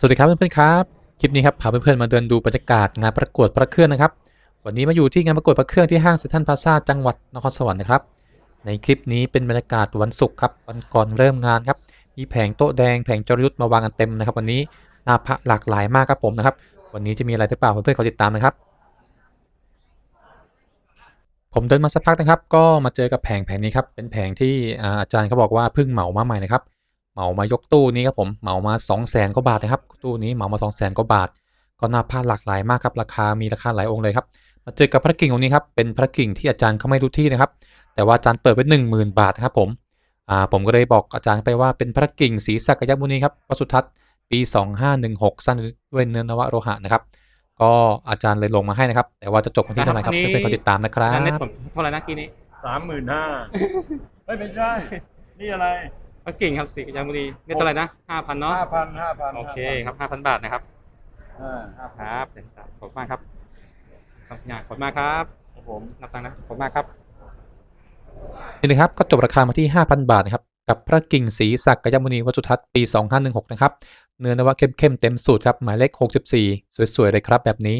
สวัสดีครับเพื่อนๆครับ คลิปนี้ครับพาเพื่อนๆมาเดินดูบรรยากาศงานประกวดพระเครื่องนะครับ วันนี้มาอยู่ที่งานประกวดพระเครื่องที่ห้างเซ็นทรัลพลาซ่าจังหวัดนครสวรรค์นะครับ ในคลิปนี้เป็นบรรยากาศวันศุกร์ครับวันก่อนเริ่มงานครับ มีแผงโต๊ะแดงแผงจรยุทธ์มาวางกันเต็มนะครับ วันนี้หน้าพระหลากหลายมากครับผมนะครับ วันนี้จะมีอะไรหรือเปล่าเพื่อนๆขอติดตามนะครับ ผมเดินมาสักพักนะครับ ก็มาเจอกับแผงแผงนี้ครับเป็นแผงที่อาอาจารย์เขาบอกว่าเพิ่งเหมามาใหม่นะครับ เหมามายกตู้นี้ครับผมเหมามา 2 0 0แสนกว่าบาทนะครับตู้นี้เหมามา2 0 0แสนกว่าบาท ก็น่าพลาดหลากหลายมากครับราคามีราคาหลายองค์เลยครับมาเจอกับพระกิ่งองค์นี้ครับเป็นพระกิ่งที่อาจารย์เขาไม่รู้ที่นะครับ แต่ว่าอาจารย์เปิดไว้1 0,000บาทนะครับผมอ่าผมก็เลยบอกอาจารย์ไปว่าเป็นพระกิ่งศรีสักยมุนีครับวัดสุทัศน์ปี 2516สร้างด้วยเนื้อนวโลหะนะครับ ก็อาจารย์เลยลงมาให้นะครับ แต่ว่าจะจบวันที่เท่าไหร่ครับอันนี้เพื่อนๆกดติดตามนะครับอันนี้ผมเท่าไหร่นะกี้นี้สามหมื่นห้าเฮ้ยไม่ใช่ นี่อะไร ปักกิ่งครับสีกยางบุรีนี่เท่าไหร่นะห้าพันเนาะห้าพันห้าพันโอเคครับห้าพันบาทนะครับอ่าห้าคพันรับเดี๋ยวขอบคุณมากครับสัญญาขอบคุณมากครับครับผมนับตังค์นะขอบคุณมากครับนี่นะครับก็จบราคามาที่ 5,000 บาทนะครับกับพระกิ่งศรีศักดิ์กยมุนีวัดสุทัศน์ปี 2516 นะครับ เนื้อนวะเข้มๆเต็มสูตรครับ หมายเลข 64 สวยๆ เลยครับแบบนี้